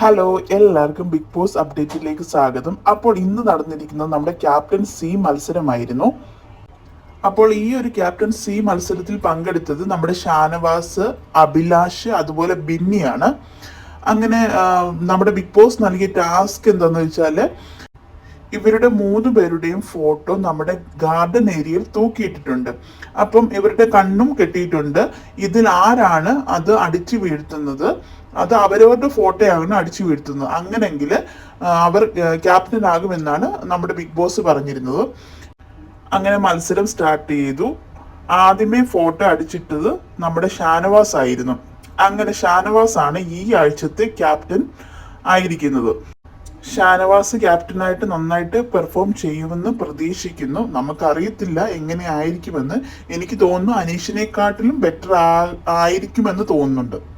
Hello എല്ലാവർക്കും big boss അപ്ഡേറ്റിലേക്ക് സ്വാഗതം. അപ്പോൾ ഇന്ന് നടന്നിരിക്കുന്നത് നമ്മുടെ ക്യാപ്റ്റൻ സി മത്സരമായിരുന്നു. അപ്പോൾ ഈ ഒരു ക്യാപ്റ്റൻ സി മത്സരത്തിൽ പങ്കെടുത്തത് നമ്മുടെ ഷാനവാസ് അഭിലാഷ് അതുപോലെ ബിന്നിയാണ്. അങ്ങനെ നമ്മുടെ ബിഗ് ബോസ് നൽകിയ ടാസ്ക് എന്താണെന്ന് വെച്ചാൽ ഇവരുടെ മൂന്ന് പേരുടെയും ഫോട്ടോ നമ്മുടെ ഗാർഡൻ ഏരിയയിൽ തൂക്കിയിട്ടിട്ടുണ്ട്. അപ്പം ഇവരുടെ കണ്ണും കെട്ടിയിട്ടുണ്ട്. ഇതിൽ ആരാണ് അത് അടിച്ചു വീഴ്ത്തുന്നത്? അത് അവരവരുടെ ഫോട്ടോയാണ് അടിച്ചു വീഴ്ത്തുന്നത്. അങ്ങനെങ്കിൽ അവർ ക്യാപ്റ്റൻ ആകുമെന്നാണ് നമ്മുടെ ബിഗ് ബോസ് പറഞ്ഞിരുന്നത്. അങ്ങനെ മത്സരം സ്റ്റാർട്ട് ചെയ്തു. ആദ്യമേ ഫോട്ടോ അടിച്ചിട്ടത് നമ്മുടെ ഷാനവാസ് ആയിരുന്നു അങ്ങനെ ഷാനവാസ് ആണ് ഈ ആഴ്ചത്തെ ക്യാപ്റ്റൻ ആയിരിക്കുന്നത്. ഷാനവാസ് ക്യാപ്റ്റനായിട്ട് നന്നായിട്ട് പെർഫോം ചെയ്യുമെന്ന് പ്രതീക്ഷിക്കുന്നു. നമുക്കറിയത്തില്ല എങ്ങനെ ആയിരിക്കുമെന്ന് എനിക്ക് തോന്നുന്നു അനീഷിനെക്കാട്ടിലും ബെറ്റർ ആയിരിക്കുമെന്ന് തോന്നുന്നുണ്ട്.